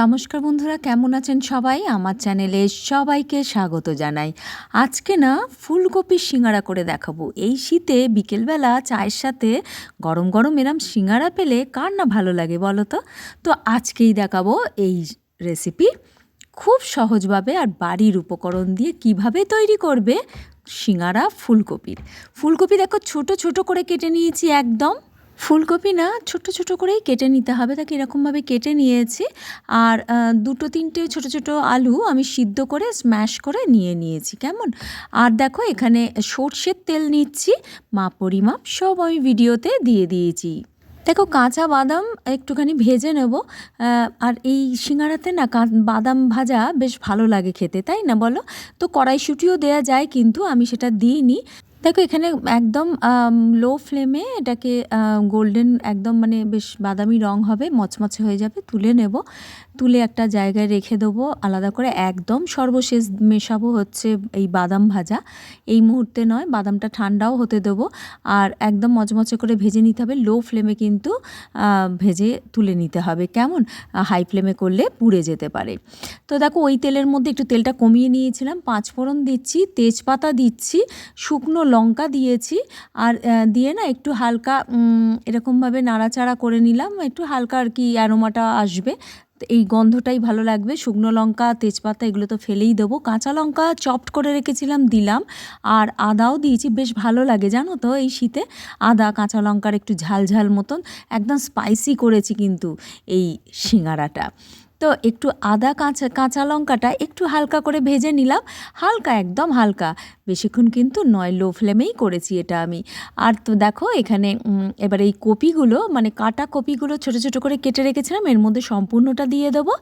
নমস্কার বন্ধুরা, কেমন আছেন সবাই? আমার চ্যানেলে সবাইকে স্বাগত জানাই। আজকে না ফুলকপির সিঙ্গারা করে দেখাবো। এই শীতে বিকেলবেলা চায়ের সাথে গরম গরম এরম সিঙ্গারা পেলে কার না ভালো লাগে বলো তো? তো আজকেই দেখাবো এই রেসিপি খুব সহজভাবে আর বাড়ির উপকরণ দিয়ে কীভাবে তৈরি করবে সিঙ্গারা ফুলকপির ফুলকপি দেখো ছোট ছোট করে কেটে নিয়েছি একদম। ফুলকপি না ছোট ছোট করেই কেটে নিতে হবে। তাকে এরকমভাবে কেটে নিয়েছি। আর দুটো তিনটে ছোট ছোট আলু আমি সিদ্ধ করে স্ম্যাশ করে নিয়ে নিয়েছি। কেমন? আর দেখো এখানে সর্ষের তেল নিচ্ছি। মাপ পরিমাপ সব আমি ভিডিওতে দিয়ে দিয়েছি। দেখো কাঁচা বাদাম একটুখানি ভেজে নেব। আর এই সিঙ্গারাতে না বাদাম ভাজা বেশ ভালো লাগে খেতে, তাই না বলো? তো কড়াইশুঁটিও দেয়া যায়, কিন্তু আমি সেটা দিইনি। দেখো, এখানে একদম লো ফ্লেমে এটাকে গোল্ডেন একদম মানে বেশ বাদামি রং হবে, মচমচে হয়ে যাবে, তুলে নেব। তুলে একটা জায়গায় রেখে দেবো, আলাদা করে একদম সর্বশেষ মেশাবো হচ্ছে এই বাদাম ভাজা। এই মুহূর্তে নয়, বাদামটা ঠান্ডাও হতে দেবো। আর একদম মচমচে করে ভেজে নিতে হবে লো ফ্লেমে কিন্তু ভেজে তুলে নিতে হবে। কেমন? হাই ফ্লেমে করলে পুড়ে যেতে পারে। তো দেখো, ওই তেলের মধ্যে একটু তেলটা কমিয়ে নিয়েছিলাম পাঁচ ফোড়ন দিচ্ছি, তেজপাতা দিচ্ছি, শুকনো লঙ্কা দিয়েছি আর দিয়ে না একটু হালকা এরকমভাবে নাড়াচাড়া করে নিলাম, একটু হালকা আর কি অ্যারোমাটা আসবে। এই গন্ধটাই ভালো লাগবে। শুকনো লঙ্কা, তেজপাতা এগুলো তো ফেলেই দেবো। কাঁচা লঙ্কা চপড করে রেখেছিলাম, দিলাম। আর আদাও দিয়েছি, বেশ ভালো লাগে জানো তো এই শীতে। আদা, কাঁচা লঙ্কার একটু ঝাল ঝাল মতন, একদম স্পাইসি করেছি কিন্তু এই সিঙ্গারাটা। তো একটু আদা কাঁচা কাঁচা লঙ্কাটা একটু হালকা করে ভেজে নিলাম। হালকা, একদম হালকা। বেশিক্ষণ কিন্তু নয়, লো ফ্লেমেই করেছি এটা আমি। আর তো দেখো, এখানে এবার এই কপিগুলো মানে কাটা কপিগুলো ছোট ছোট করে কেটে রেখেছিলাম, এর মধ্যে সম্পূর্ণটা দিয়ে দেবো।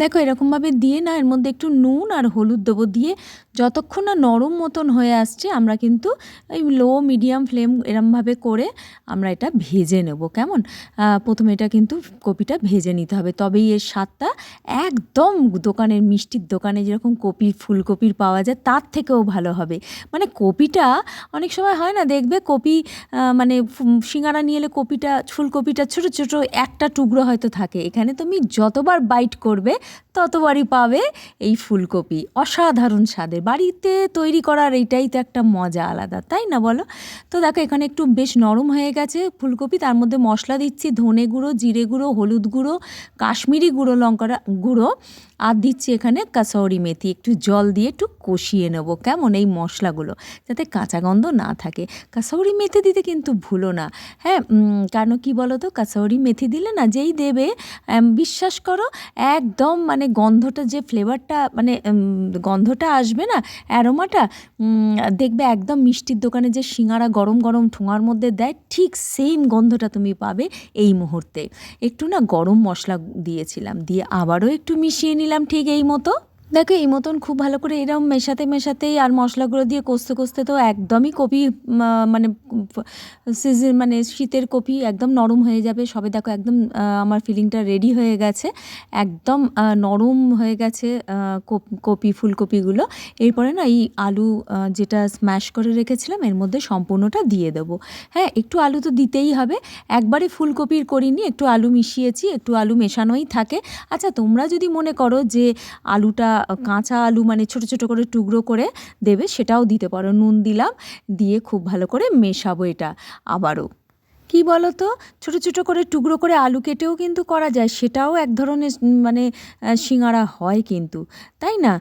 দেখো এরকমভাবে দিয়ে না, এর মধ্যে একটু নুন আর হলুদ দেবো দিয়ে যতক্ষণ না নরম মতন হয়ে আসছে আমরা কিন্তু এই লো মিডিয়াম ফ্লেম এরমভাবে করে আমরা এটা ভেজে নেব, কেমন? প্রথমে এটা কিন্তু কপিটা ভেজে নিতে হবে, তবেই এর স্বাদটা একদম দোকানের মিষ্টির দোকানে যেরকম কপি, ফুলকপির পাওয়া যায় তার থেকেও ভালো হবে। মানে কপিটা অনেক সময় হয় না, দেখবে কপি মানে সিঙ্গারা নিয়ে এলে কপিটা, ফুলকপিটা ছোট ছোট একটা টুকরো হয়তো থাকে, এখানে তুমি যতবার বাইট করবে ততবারই পাবে এই ফুলকপি। অসাধারণ স্বাদের। বাড়িতে তৈরি করার এইটাই তো একটা মজা আলাদা, তাই না বলো? তো দেখো, এখানে একটু বেশ নরম হয়ে গেছে ফুলকপি। তার মধ্যে মশলা দিচ্ছি, ধনে গুঁড়ো, জিরে গুঁড়ো, হলুদ গুঁড়ো, কাশ্মীরি গুঁড়ো লঙ্কা গুঁড়ো, আর দিচ্ছি এখানে কাসৌরি মেথি। একটু জল দিয়ে একটু কষিয়ে নেব। কেমন এই মশলাগুলো? যাতে কাঁচা গন্ধ না থাকে। কাসৌরি মেথি দিতে কিন্তু ভুলো না। হ্যাঁ কারণ কি বলো তো কাসৌরি মেথি দিলে না যেই দেবে বিশ্বাস করো, একদম মানে গন্ধটা যে ফ্লেভারটা মানে গন্ধটা আসবে না অ্যারোমাটা দেখবে একদম মিষ্টির দোকানে যে সিঙ্গারা গরম গরম ঠোঙার মধ্যে দেয়, ঠিক সেম গন্ধটা তুমি পাবে এই মুহূর্তে। একটু না গরম মশলা দিয়েছিলাম, দিয়ে আবারও একটু মিশিয়ে নিলাম ঠিক এই মতো। দেখো, এই মতন খুব ভালো করে এরকম মেশাতে মেশাতেই আর মশলাগুলো দিয়ে কষতে কষতে তো একদমই কপি মানে সিজন মানে শীতের কপি একদম নরম হয়ে যাবে। সবে দেখো একদম আমার ফিলিংটা রেডি হয়ে গেছে। একদম নরম হয়ে গেছে কপি ফুলকপিগুলো। এরপরে না এই আলু যেটা স্ম্যাশ করে রেখেছিলাম, এর মধ্যে সম্পূর্ণটা দিয়ে দেবো। হ্যাঁ একটু আলু তো দিতেই হবে। একবারে ফুলকপির করিনি একটু আলু মিশিয়েছি, একটু আলু মেশানোই থাকে। আচ্ছা তোমরা যদি মনে করো যে আলুটা কাঁচা আলু মানে ছোট ছোট করে টুকরো করে দেবে, সেটাও দিতে পারো। নুন দিলাম, দিয়ে খুব ভালো করে মেশাবো এটা আবারও। কি বলো তো ছোটো ছোটো করে টুকরো করে আলু কেটেও কিন্তু করা যায়, সেটাও এক ধরনের মানে সিঙ্গারা হয় কিন্তু, তাই না?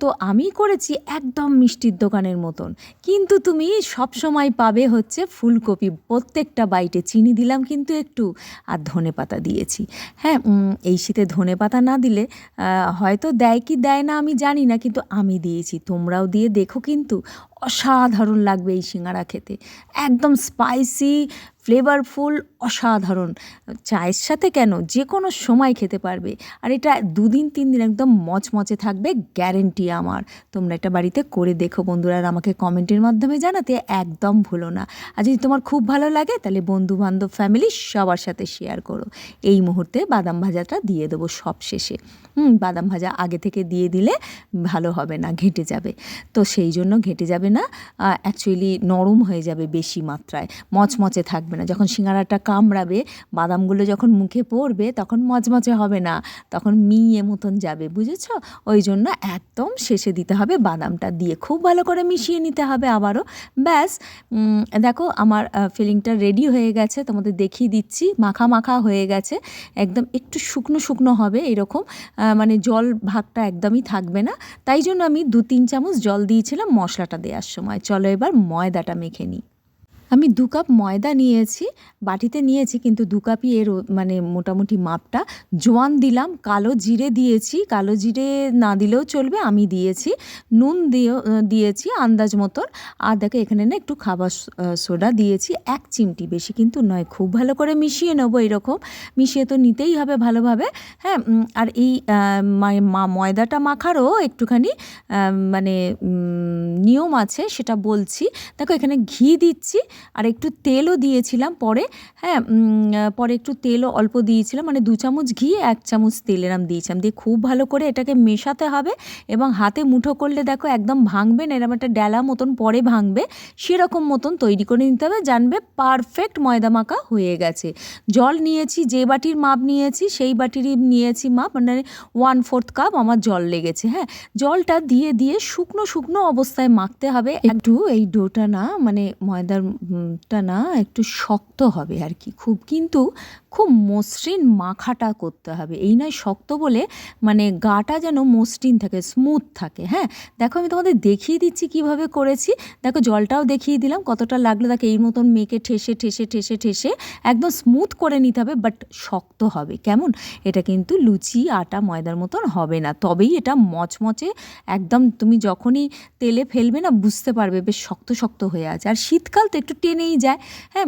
তো আমি করেছি একদম মিষ্টির দোকানের মতন। কিন্তু তুমি সব সময় পাবে হচ্ছে ফুলকপি, প্রত্যেকটা বাইটে। চিনি দিলাম কিন্তু একটু, আর ধনে পাতা দিয়েছি। হ্যাঁ এই শীতে ধনে পাতা না দিলে হয়তো দেয় কি দেয় না আমি জানি না, কিন্তু আমি দিয়েছি, তোমরাও দিয়ে দেখো কিন্তু, অসাধারণ লাগবে এই সিঙ্গারা খেতে। একদম স্পাইসি ফ্লেভারফুল অসাধারণ। চায়ের সাথে কেন? যে কোনো সময় খেতে পারবে। আর এটা দুদিন, তিন দিন একদম মচমচে থাকবে গ্যারেন্টি আমার। তোমরা এটা বাড়িতে করে দেখো বন্ধুরা, আর আমাকে কমেন্টের মাধ্যমে জানাতে একদম ভুলো না। আর যদি তোমার খুব ভালো লাগে, তাহলে বন্ধু বান্ধব ফ্যামিলি সবার সাথে শেয়ার করো। এই মুহূর্তে বাদাম ভাজাটা দিয়ে দেবো সব শেষে হুম, বাদাম ভাজা আগে থেকে দিয়ে দিলে ভালো হবে না, ঘেঁটে যাবে। তো সেই জন্য ঘেঁটে যাবে না অ্যাকচুয়ালি নরম হয়ে যাবে বেশি মাত্রায়। মচমচে থাকবে না। যখন সিঙ্গারাটা কামড়াবে, বাদামগুলো যখন মুখে পড়বে, তখন মচমচে হবে না, তখন মিয়ে মতন যাবে, বুঝেছ? ওই জন্য একদম শেষে দিতে হবে বাদামটা দিয়ে। খুব ভালো করে মিশিয়ে নিতে হবে আবারও। ব্যাস দেখো আমার ফিলিংটা রেডি হয়ে গেছে, তোমাদের দেখিয়ে দিচ্ছি, মাখা মাখা হয়ে গেছে। একদম একটু শুকনো শুকনো হবে এরকম মানে জল ভাগটা একদমই থাকবে না। তাই জন্য আমি দু তিন চামচ জল দিয়েছিলাম মশলাটা দেওয়ার সময়। চলো এবার ময়দাটা মেখে নিই। আমি দু কাপ ময়দা নিয়েছি, বাটিতে নিয়েছি, কিন্তু দু কাপই এর মানে মোটামুটি মাপটা। জোয়ান দিলাম, কালো জিরে দিয়েছি। কালো জিরে না দিলেও চলবে, আমি দিয়েছি। নুন দিয়ে দিয়েছি আন্দাজ মতন। আর দেখো, এখানে না একটু খাবার সোডা দিয়েছি, এক চিমটি বেশি কিন্তু নয়, খুব ভালো করে মিশিয়ে নেব এরকম। মিশিয়ে তো নিতেই হবে ভালোভাবে। হ্যাঁ আর এই ময়দাটা মাখারও একটুখানি মানে নিয়ম আছে, সেটা বলছি। দেখো, এখানে ঘি দিচ্ছি আর একটু তেলও দিয়েছিলাম পরে হ্যাঁ পরে একটু তেলও অল্প দিয়েছিলাম মানে দু চামচ ঘি, এক চামচ তেল এরম দিয়েছিলাম। দিয়ে খুব ভালো করে এটাকে মেশাতে হবে এবং হাতে মুঠো করলে দেখো একদম ভাঙবে না, এরম একটা ডেলা মতন পরে ভাঙবে, সেরকম মতন তৈরি করে নিতে হবে, জানবে পারফেক্ট ময়দা মাখা হয়ে গেছে। জল নিয়েছি, যে বাটির মাপ নিয়েছি, সেই বাটিরই নিয়েছি মাপ মানে ওয়ান ফোর্থ কাপ আমার জল লেগেছে হ্যাঁ। জলটা দিয়ে দিয়ে শুকনো শুকনো অবস্থায় মাখতে হবে। একটু এই ডোটা না মানে ময়দার টা না একটু শক্ত হবে আর কি। খুব কিন্তু খুব মসৃণ মাখাটা করতে হবে। এই নয় শক্ত বলে মানে গাটা যেন মসৃণ থাকে স্মুথ থাকে হ্যাঁ? দেখো আমি তোমাদের দেখিয়ে দিচ্ছি কীভাবে করেছি। দেখো জলটাও দেখিয়ে দিলাম কতটা লাগল। দেখো এই মতন মেখে ঠেসে ঠেসে ঠেসে ঠেসে একদম স্মুথ করে নিতে হবে বাট শক্ত হবে। কেমন? এটা কিন্তু লুচি, আটা, ময়দার মতন হবে না। তবেই এটা মচমচে একদম তুমি যখনই তেলে ফেলবে না বুঝতে পারবে, বেশ শক্ত শক্ত হয়ে আছে। আর শীতকাল তো একটু টেনেই যায়। হ্যাঁ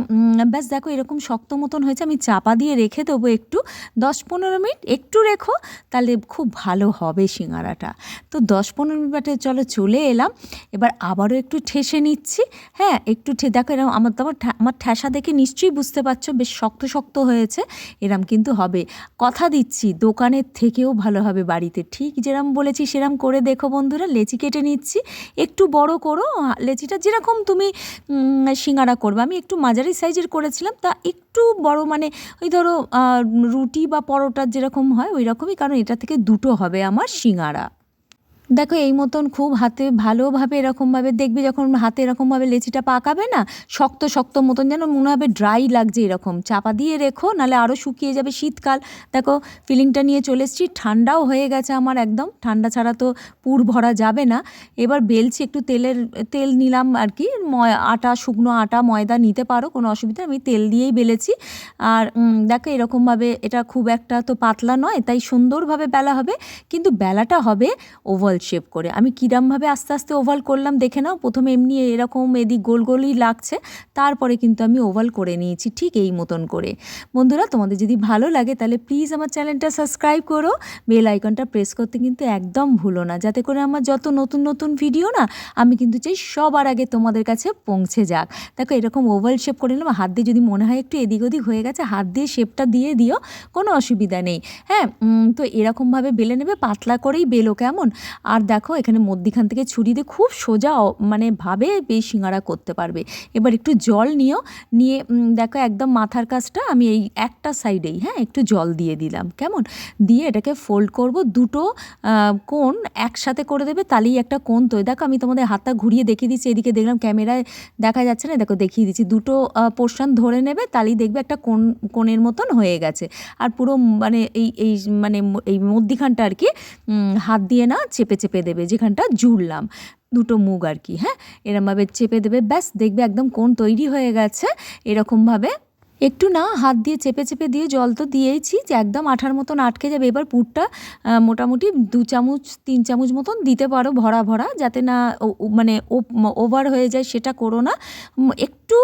ব্যাস দেখো এরকম শক্ত মতন হয়েছে আমি চাপা দিয়ে রেখে দেবো একটু। দশ পনেরো মিনিট একটু রেখো তাহলে খুব ভালো হবে সিঙ্গারাটা। তো দশ পনেরো মিনিট চলো চলে এলাম। এবার আবারও একটু ঠেসে নিচ্ছি। হ্যাঁ একটু ঠে দেখো এরকম আমার তো আমার আমার ঠেসা দেখে নিশ্চয়ই বুঝতে পারছ বেশ শক্ত শক্ত হয়েছে। এরম কিন্তু হবে। কথা দিচ্ছি দোকানের থেকেও ভালো হবে বাড়িতে। ঠিক যেরম বলেছি সেরম করে দেখো বন্ধুরা লেচি কেটে নিচ্ছি। একটু বড় করো লেচিটা যেরকম তুমি উম, সিঙ্গারা করব। আমি একটু মাঝারি সাইজের করেছিলাম, তা একটু বড় মানে ওই ধরো রুটি বা পরোটার যেরকম হয় ওই রকমই, কারণ এটা থেকে দুটো হবে আমার সিঙ্গারা। দেখো, এই মতন খুব হাতে ভালোভাবে এরকমভাবে দেখবে যখন হাতে এরকমভাবে লেচিটা পাকাবে না, শক্ত শক্ত মতন যেন মনে হবে ড্রাই লাগছে এরকম। চাপা দিয়ে রেখো নালে আরও শুকিয়ে যাবে শীতকাল। দেখো ফিলিংটা নিয়ে চলে এসেছি, ঠান্ডাও হয়ে গেছে আমার একদম। ঠান্ডা ছাড়া তো পুর ভরা যাবে না। এবার বেলছি, একটু তেলের, তেল নিলাম আর কি, ময়, আটা, শুকনো আটা, ময়দা নিতে পারো, কোনো অসুবিধা। আমি তেল দিয়েই বেলেছি। আর দেখো, এরকমভাবে এটা খুব একটা তো পাতলা নয়, তাই সুন্দরভাবে বেলা হবে। কিন্তু বেলাটা হবে ওভাল শেপ করে। আমি কিরমভাবে আস্তে আস্তে ওভাল করলাম দেখে নাও, প্রথমে এমনি এরকম এদিক গোল গোলই লাগছে, তারপরে কিন্তু আমি ওভাল করে নিয়েছি ঠিক এই মতন করে। বন্ধুরা, তোমাদের যদি ভালো লাগে তাহলে প্লিজ আমার চ্যানেলটা সাবস্ক্রাইব করো। বেল আইকনটা প্রেস করতে কিন্তু একদম ভুলো না। যাতে করে আমার যত নতুন নতুন ভিডিও না, আমি কিন্তু চাই সবার আগে তোমাদের কাছে পৌঁছে যাক। দেখো, এরকম ওভাল শেপ করে নিলাম। হাত দিয়ে যদি মনে হয় একটু এদিক ওদিক হয়ে গেছে, হাত দিয়ে শেপটা দিয়ে দিও, কোনো অসুবিধা নেই। হ্যাঁ তো এরকমভাবে বেলে নেবে, পাতলা করেই বেলো কেমন? আর দেখো, এখানে মধ্যিখান থেকে ছুরি দিয়ে খুব সোজা মানে ভাবে এই সিঙ্গারা করতে পারবে। এবার একটু জল নিও। নিয়ে দেখো একদম মাথার কাছটা আমি এই একটা সাইডেই হ্যাঁ একটু জল দিয়ে দিলাম। কেমন? দিয়ে এটাকে ফোল্ড করব। দুটো কোন একসাথে করে দেবে, তাহলেই একটা কোণ তৈরি। দেখো, আমি তোমাদের হাতটা ঘুরিয়ে দেখিয়ে দিচ্ছি। এদিকে দেখলাম ক্যামেরায় দেখা যাচ্ছে না? দেখো, দেখিয়ে দিচ্ছি। দুটো পোর্শন ধরে নেবে, তাহলেই দেখবে একটা কোন কোণের মতন হয়ে গেছে। আর পুরো মানে এই এই মানে এই মধ্যিখানটা আর কি হাত দিয়ে না চেপে চেপে দেবে যেখানটা জুড়লাম। দুটো মুগ আর কি হ্যাঁ? এরমভাবে চেপে দেবে ব্যাস দেখবে একদম কোন তৈরি হয়ে গেছে। এরকমভাবে একটু না হাত দিয়ে চেপে চেপে দিয়ে জল তো দিয়েইছি যে একদম আঠার মতন আটকে যাবে। এবার পুরটা মোটামুটি দু চামচ তিন চামচ মতন দিতে পারো ভরা ভরা যাতে না মানে ওভার হয়ে যায় সেটা করো না। উম, একটু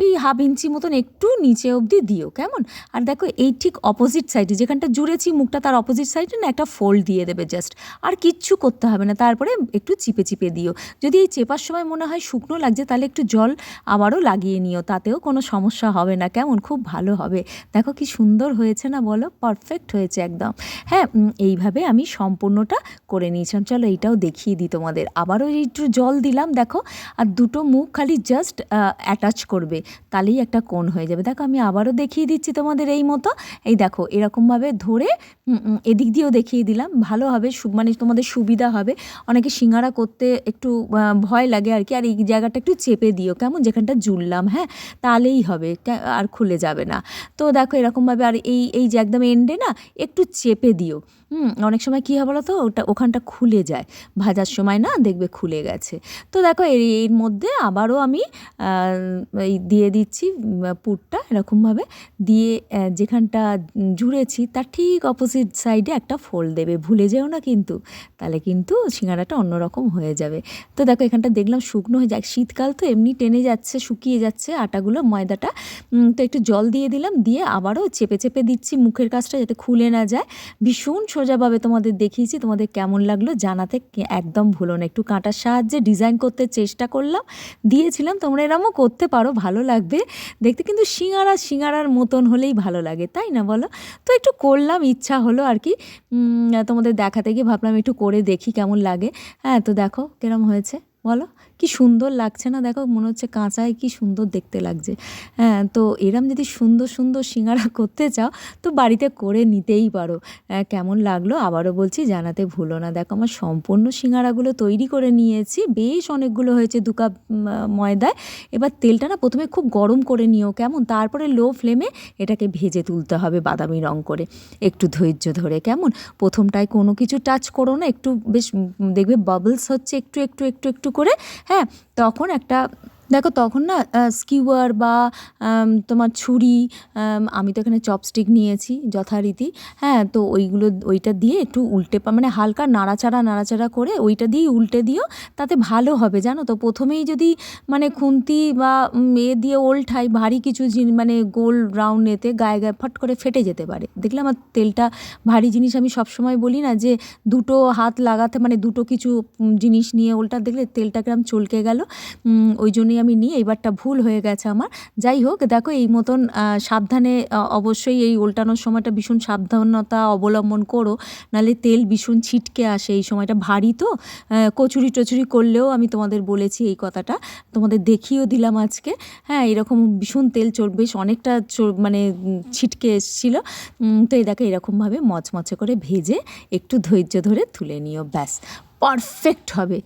ওই হাফ ইঞ্চি মতন একটু নিচে অবধি দিও, কেমন? আর দেখো এই ঠিক অপোজিট সাইডে যেখানটা জুড়েছি মুখটা তার অপোজিট সাইডে না একটা ফোল্ড দিয়ে দেবে জাস্ট আর কিচ্ছু করতে হবে না, তারপরে একটু চিপে চিপে দিও। যদি এই চেপার সময় মনে হয় শুকনো লাগছে, তাহলে একটু জল আবারও লাগিয়ে নিও, তাতেও কোনো সমস্যা হবে না, কেমন? খুব ভালো হবে। দেখো কি সুন্দর হয়েছে না বলো? পারফেক্ট হয়েছে একদম। হ্যাঁ এইভাবে আমি সম্পূর্ণটা করে নিয়েছিলাম। চলো এইটাও দেখিয়ে দিই তোমাদের। আবারও একটু জল দিলাম, দেখো। আর দুটো মুখ খালি জাস্ট অ্যাটাচ করবে, তাহলেই একটা কোণ হয়ে যাবে। দেখো, আমি আবারও দেখিয়ে দিচ্ছি তোমাদের এই মতো। এই দেখো, এরকমভাবে ধরে এদিক দিয়েও দেখিয়ে দিলাম। ভালো হবে মানে তোমাদের সুবিধা হবে। অনেকে সিঙ্গারা করতে একটু ভয় লাগে আর কি। আর এই জায়গাটা একটু চেপে দিও, কেমন? যেখানটা জুড়লাম হ্যাঁ? তাহলেই হবে আর খুলে যাবে না। তো দেখো, এরকমভাবে আর এই এই যে একদম এন্ডে না, একটু চেপে দিও। হুম, অনেক সময় কী হয় বলো তো ওটা ওখানটা খুলে যায়। ভাজার সময় না দেখবে খুলে গেছে। তো দেখো, এর এর মধ্যে আবারও আমি এই দিয়ে দিচ্ছি পুরটা এরকমভাবে। দিয়ে যেখানটা জুড়েছি, তার ঠিক অপোজিট সাইডে একটা ফোল দেবে। ভুলে যেও না কিন্তু। তাহলে কিন্তু সিঙ্গারাটা অন্যরকম হয়ে যাবে। তো দেখো, এখানটা দেখলাম শুকনো হয়ে যায়। শীতকাল তো এমনি টেনে যাচ্ছে, শুকিয়ে যাচ্ছে আটাগুলো, ময়দাটা। তো একটু জল দিয়ে দিলাম। দিয়ে আবারও চেপে চেপে দিচ্ছি মুখের কাজটা যাতে খুলে না যায়। ভীষণ সোজাভাবে তোমাদের দেখিয়েছি, তোমাদের কেমন লাগল জানাতে একদম ভুলো না। একটু কাঁটার সাহায্যে ডিজাইন করতে চেষ্টা করলাম, দিয়েছিলাম, তোমরা এরমও করতে পারো, ভালো লাগবে। দেখতে কিন্তু সিঙ্গারা সিঙ্গারার মতন হলেই ভালো লাগে, তাই না বলো? তো একটু করলাম, ইচ্ছা হলো আর কি। তোমাদের দেখাতে গিয়ে ভাবলাম একটু করে দেখি কেমন লাগে। হ্যাঁ তো দেখো, কিরম হয়েছে, বলো? কি সুন্দর লাগছে না? দেখো, মনে হচ্ছে কাঁচায় কি সুন্দর দেখতে লাগছে। হ্যাঁ তো এরম যদি সুন্দর সুন্দর সিঙ্গারা করতে চাও, তো বাড়িতে করে নিতেই পারো। কেমন লাগল আবারও বলছি, জানাতে ভুলো না। দেখো, আমার সম্পূর্ণ সিঙ্গারাগুলো তৈরি করে নিয়েছি। বেশ অনেকগুলো হয়েছে দু কাপ ময়দায়। এবার তেলটা না প্রথমে খুব গরম করে নিও, কেমন? তারপরে লো ফ্লেমে এটাকে ভেজে তুলতে হবে বাদামি রং করে। একটু ধৈর্য ধরে, কেমন? প্রথমটায় কোনো কিছু টাচ করো না, একটু বেশ দেখবে বাবলস হচ্ছে একটু একটু একটু একটু করে। হ্যাঁ তখন একটা দেখো তখন না স্কিওয়ার বা তোমার ছুরি, আমি তো এখানে চপস্টিক নিয়েছি যথারীতি। হ্যাঁ তো ওইগুলো, ওইটা দিয়ে একটু উল্টে মানে হালকা নাড়াচাড়া নাড়াচাড়া করে ওইটা দিয়েই উল্টে দিও, তাতে ভালো হবে, জানো তো। প্রথমেই যদি মানে খুন্তি বা এ দিয়ে ওল্টাই ভারী কিছু মানে গোল রাউন্ড এতে গায়ে গায়ে ফট করে ফেটে যেতে পারে। দেখলে আমার তেলটা ভারী জিনিস আমি সবসময় বলি না যে, দুটো হাত লাগাতে মানে দুটো কিছু জিনিস নিয়ে ওল্টা দেখলে তেলটা কিরম চলকে গেল। ওই জন্যই আমি নিই, এইবারটা ভুল হয়ে গেছে আমার। যাই হোক, দেখো এই মতন সাবধানে অবশ্যই এই উল্টানোর সময়টা ভীষণ সাবধানতা অবলম্বন করো। নাহলে তেল ভীষণ ছিটকে আসে, এই সময়টা ভারী তো। কচুরি টচুরি করলেও আমি তোমাদের বলেছি এই কথাটা। তোমাদের দেখিয়েও দিলাম আজকে। হ্যাঁ এরকম ভীষণ তেল চল বেশ অনেকটা মানে ছিটকে এসেছিল। তো এই দেখো, এরকমভাবে মচমচে করে ভেজে একটু ধৈর্য ধরে তুলে নিও, ব্যাস। পারফেক্ট হবে।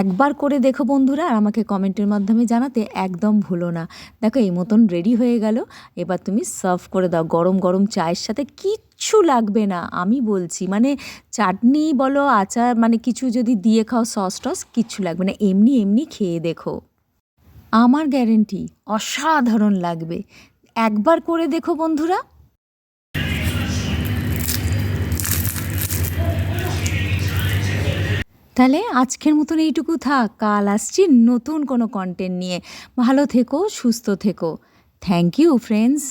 একবার করে দেখো বন্ধুরা আর আমাকে কমেন্টের মাধ্যমে জানাতে একদম ভুলো না। দেখো এই মতন রেডি হয়ে গেল। এবার তুমি সার্ভ করে দাও। গরম গরম চায়ের সাথে কিচ্ছু লাগবে না, আমি বলছি। মানে চাটনি বলো, আচার মানে কিছু যদি দিয়ে খাও সস টস, কিচ্ছু লাগবে না। এমনি এমনি খেয়ে দেখো। আমার গ্যারেন্টি অসাধারণ লাগবে। একবার করে দেখো বন্ধুরা। তাহলে আজকের মতন এইটুকু থাক। কাল আসছি নতুন কোনো কন্টেন্ট নিয়ে। ভালো থেকো, সুস্থ থেকো। Thank you friends